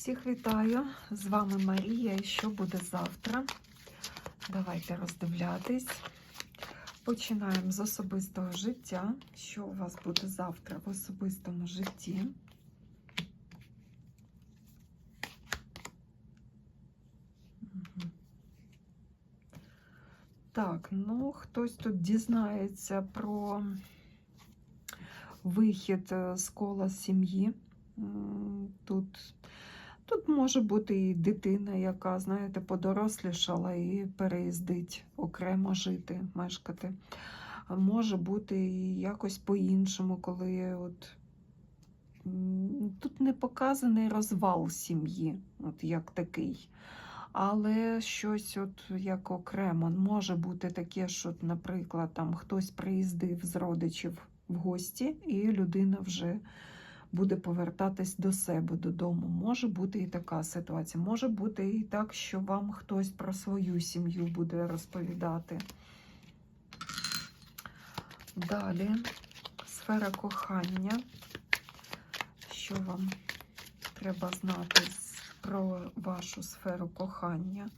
Всіх вітаю! З вами Марія. І що буде завтра? Давайте роздивлятись. Починаємо з особистого життя. Що у вас буде завтра в особистому житті? Так, ну хтось тут дізнається про вихід е, з кола сім'ї. Тут, тут може бути і дитина, яка, знаєте, подорослішала і переїздить окремо жити, мешкати. Може бути і якось по-іншому, коли от тут не показаний розвал сім'ї, от як такий. Але щось от як окремо. Може бути таке, що, наприклад, там хтось приїздив з родичів в гості, і людина вже буде повертатись до себе додому. Може бути і така ситуація. Може бути і так, що вам хтось про свою сім'ю буде розповідати. Далі сфера кохання. Що вам треба знати про вашу сферу кохання?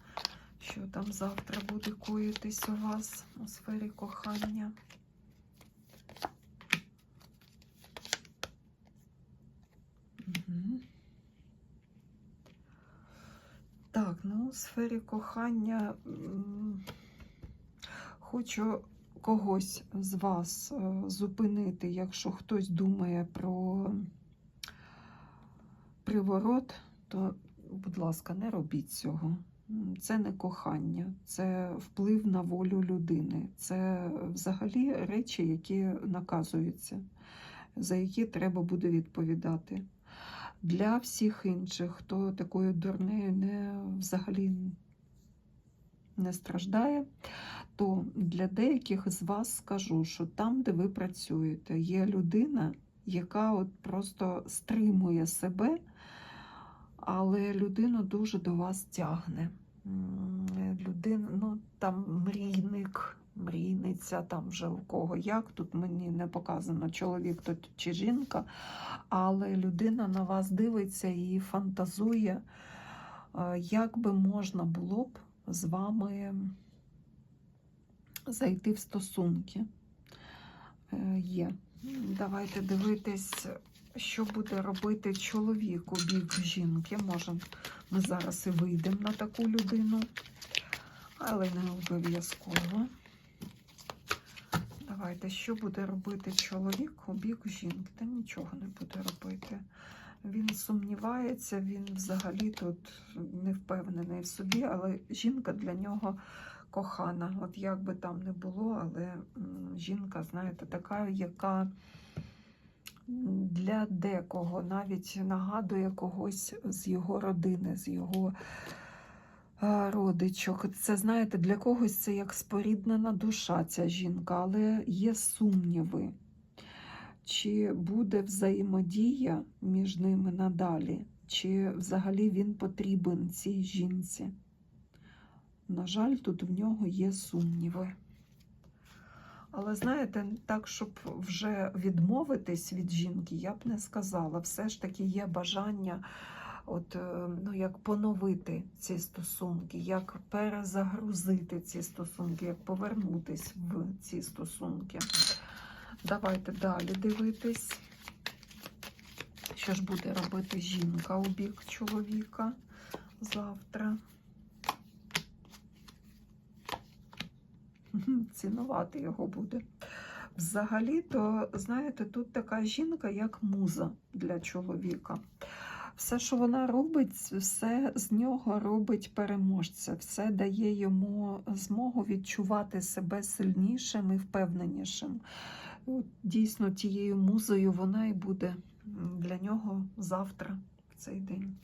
Що там завтра буде коїтись у вас у сфері кохання? Мгм. Так, ну, у сфері кохання хочу когось з вас е, зупинити, якщо хтось думає про приворот, то, будь ласка, не робіть цього. Це не кохання, це вплив на волю людини. Це взагалі речі, які наказуються, за які треба буде відповідати. Для всіх інших, хто такою дурнею не взагалі не страждає, то для деяких з вас скажу, що там, де ви працюєте, є людина, яка от просто стримує себе, але людину дуже до вас тягне. Людина, ну там мрійник, мрійниця, там вже у кого як. Тут мені не показано, чоловік тут чи жінка, але людина на вас дивиться і фантазує, е, як би можна було б з вами зайти в стосунки. Е, Є. Давайте дивитись, що буде робити чоловік у бік жінки. Може, ми зараз і вийдемо на таку людину, але не обов'язково. Давайте, що буде робити чоловік у бік жінки? Та нічого не буде робити. Він сумнівається, він взагалі тут не впевнений в собі, але жінка для нього кохана. От як би там не було, але жінка, знаєте, така, яка для декого навіть нагадує когось з його родини, з його родичок. Це, знаєте, для когось це як споріднена душа, ця жінка, але є сумніви. Чи буде взаємодія між ними надалі, чи взагалі він потрібен цій жінці? На жаль, тут в нього є сумніви. Але знаєте, так, щоб вже відмовитись від жінки, я б не сказала. Все ж таки є бажання от, е, ну, як поновити ці стосунки, як перезагрузити ці стосунки, як повернутись в ці стосунки. Давайте далі дивитись, що ж буде робити жінка у бік чоловіка завтра. Цінувати його буде. Взагалі-то, знаєте, тут така жінка, як муза для чоловіка. Все, що вона робить, все з нього робить переможця, все дає йому змогу відчувати себе сильнішим і впевненішим. Дійсно, тією музою вона і буде для нього завтра, в цей день.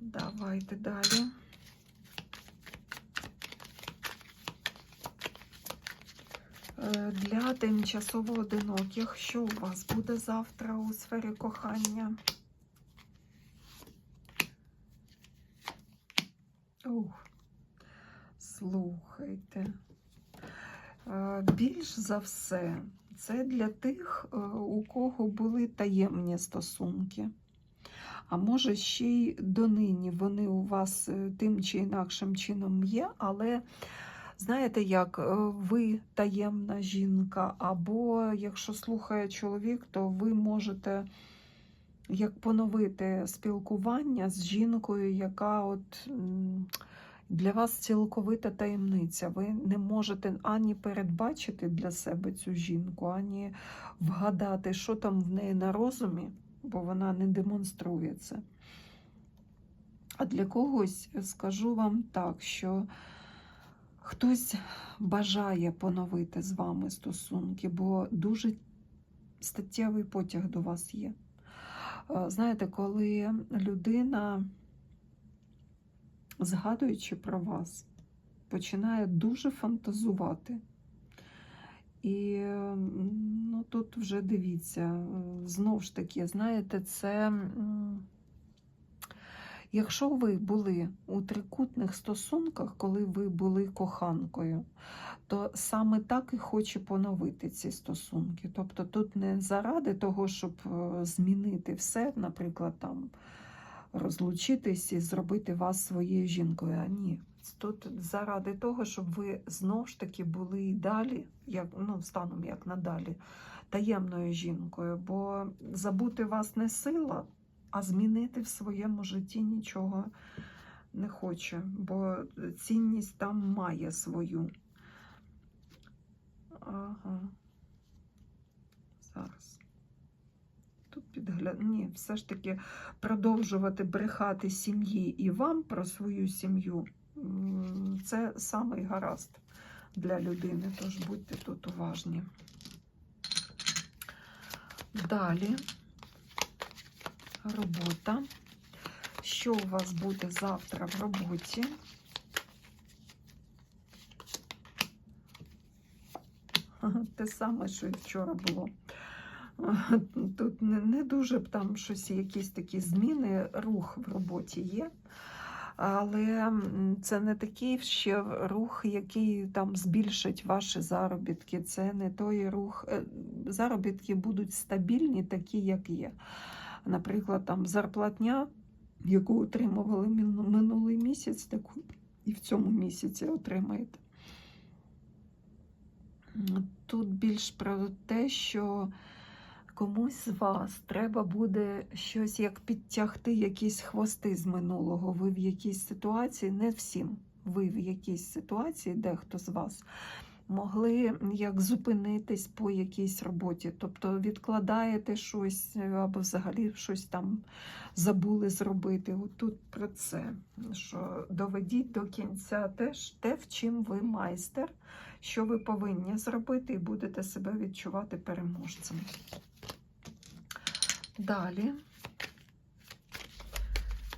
Давайте далі. Е, Для тимчасово одиноких, що у вас буде завтра у сфері кохання? Ух, слухайте. Е, Більш за все, це для тих, е, у кого були таємні стосунки. А може, ще й донині вони у вас е, тим чи інакшим чином є, але знаєте, як ви таємна жінка, або якщо слухає чоловік, то ви можете як поновити спілкування з жінкою, яка от для вас цілковита таємниця. Ви не можете ані передбачити для себе цю жінку, ані вгадати, що там в неї на розумі, бо вона не демонструє це. А для когось скажу вам так, що хтось бажає поновити з вами стосунки, бо дуже статтєвий потяг до вас є. Е, Знаєте, коли людина, згадуючи про вас, починає дуже фантазувати. І ну, тут вже дивіться, е, знову ж таки, знаєте, це якщо ви були у трикутних стосунках, коли ви були коханкою, то саме так і хоче поновити ці стосунки. Тобто тут не заради того, щоб е, змінити все, наприклад, там розлучитись і зробити вас своєю жінкою. А ні. Тут заради того, щоб ви знов ж таки були і далі, як, ну, станом як надалі, таємною жінкою. Бо забути вас не сила, а змінити в своєму житті нічого не хоче, бо цінність там має свою. Ага. Зараз. Тут підгля... Ні, все ж таки продовжувати брехати сім'ї і вам про свою сім'ю. Це самий гаразд для людини, тож будьте тут уважні. Далі робота. Що у вас буде завтра в роботі? Те саме, що і вчора було. Тут не, не дуже б там щось, якісь такі зміни, рух в роботі є. Але це не такий ще рух, який там збільшить ваші заробітки. Це не той рух. е, Заробітки будуть стабільні, такі, як є. Наприклад, там зарплатня, яку отримували минулий місяць, таку і в цьому місяці отримаєте. Тут більш про те, що комусь з вас треба буде щось як підтягти якісь хвости з минулого. Ви в якійсь ситуації, не всім, ви в якійсь ситуації, дехто з вас, могли як зупинитись по якійсь роботі. Тобто відкладаєте щось е, або взагалі щось там забули зробити. От тут про це, що доведіть до кінця теж те, в чим ви майстер, що ви повинні зробити, і будете себе відчувати переможцем. Далі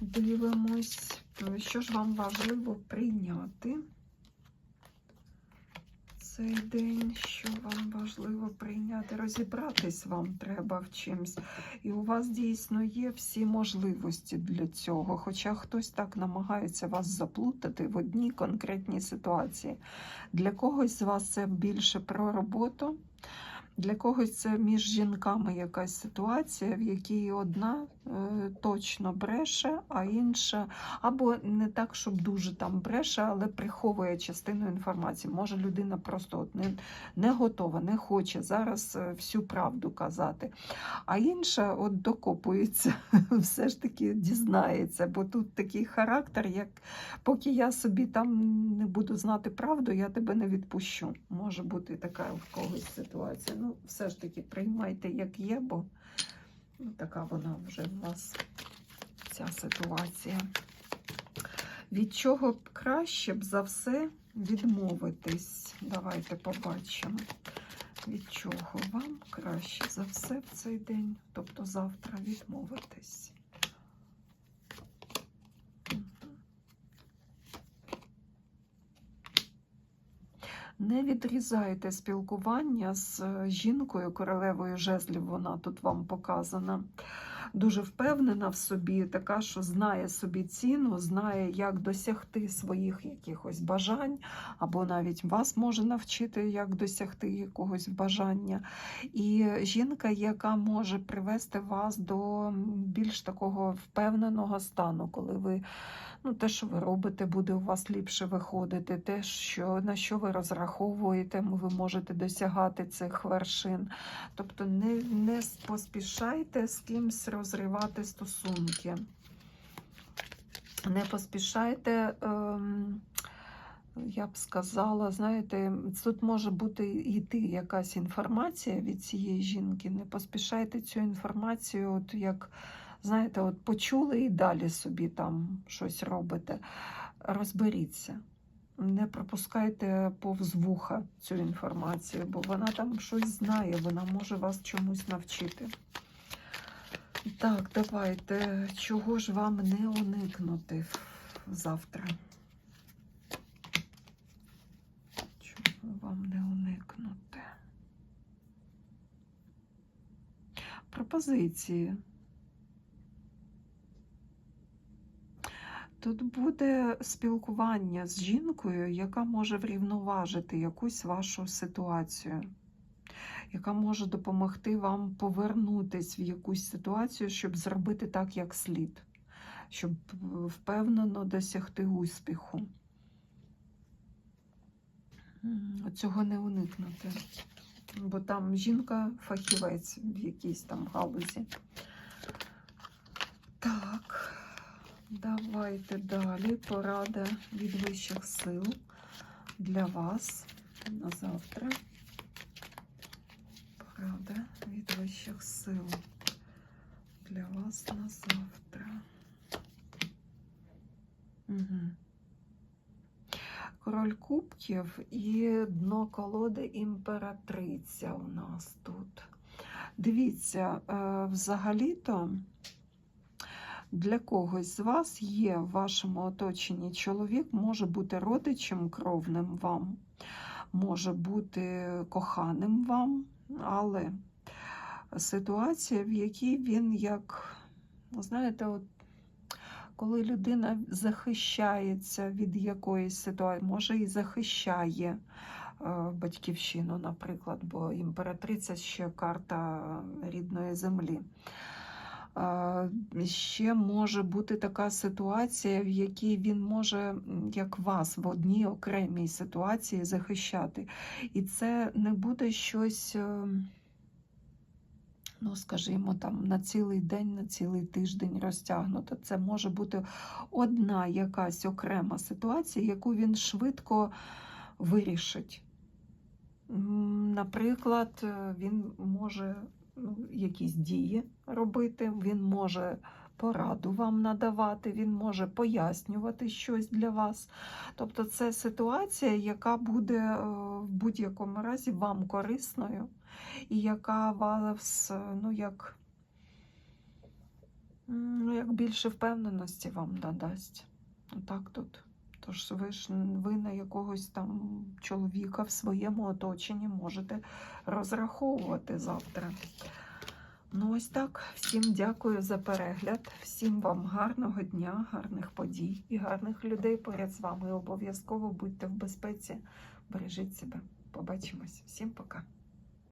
дивимось, що ж вам важливо прийняти цей день, що вам важливо прийняти, розібратись вам треба в чимсь. І у вас дійсно є всі можливості для цього. Хоча хтось так намагається вас заплутати в одній конкретній ситуації. Для когось з вас це більше про роботу. Для когось це між жінками якась ситуація, в якій одна е, точно бреше, а інша або не так, щоб дуже там бреше, але приховує частину інформації. Може, людина просто от не, не готова, не хоче зараз е, всю правду казати. А інша от докопується, все ж таки дізнається, бо тут такий характер, як поки я собі там не буду знати правду, я тебе не відпущу. Може бути така в когось ситуація. Ну, все ж таки, приймайте, як є, бо ну, така вона вже в вас ця ситуація. Від чого б краще б за все відмовитись? Давайте побачимо. Від чого вам краще за все в цей день, тобто завтра відмовитись. Не відрізайте спілкування з е, жінкою, королевою жезлів, вона тут вам показана. дуже впевнена в собі, така, що знає собі ціну, знає, як досягти своїх якихось бажань, або навіть вас може навчити, як досягти якогось бажання. І жінка, яка може привести вас до більш такого впевненого стану, коли ви ну, те, що ви робите, буде у вас ліпше виходити, те, що, на що ви розраховуєте, ви можете досягати цих вершин. Тобто не, не поспішайте з кимсь розривати стосунки. Не поспішайте. Ем, я б сказала, знаєте, тут може бути йти якась інформація від цієї жінки. Не поспішайте цю інформацію, от як, знаєте, от почули і далі собі там щось робите. Розберіться. Не пропускайте повз вуха цю інформацію, бо вона там щось знає, вона може вас чомусь навчити. Так, давайте. Чого ж вам не уникнути завтра? Чого вам не уникнути? Пропозиції. Тут буде спілкування з жінкою, яка може врівноважити якусь вашу ситуацію, яка може допомогти вам повернутись в якусь ситуацію, щоб зробити так, як слід, щоб впевнено досягти успіху. Цього не уникнути. Бо там жінка фахівець в якійсь там галузі. Так. Давайте далі. Порада від вищих сил для вас на завтра. Порада від вищих сил для вас на завтра. Угу. Король кубків і дно колоди імператриця у нас тут. Дивіться, е, взагалі-то. Для когось з вас є в вашому оточенні чоловік, може бути родичем кровним вам, може бути коханим вам, але ситуація, в якій він як, знаєте, от коли людина захищається від якоїсь ситуації, може і захищає е, батьківщину, наприклад, бо імператриця ще карта рідної землі. Ще може бути така ситуація, в якій він може, як вас, в одній окремій ситуації захищати. І це не буде щось, е, ну, скажімо, там, на цілий день, на цілий тиждень розтягнуто. Це може бути одна якась окрема ситуація, яку він швидко вирішить. Наприклад, е, він може якісь дії робити, він може пораду вам надавати, він може пояснювати щось для вас. Тобто це ситуація, яка буде е, в будь-якому разі вам корисною, і яка вас, е, ну, як, ну, як більше впевненості вам надасть. Отак тут. Тож ви ж ви на якогось там чоловіка в своєму оточенні можете розраховувати завтра. Ну, ось так. Всім дякую за перегляд. Всім вам гарного дня, гарних подій і гарних людей поряд з вами. Обов'язково будьте в безпеці. Бережіть себе. Побачимось. Всім пока.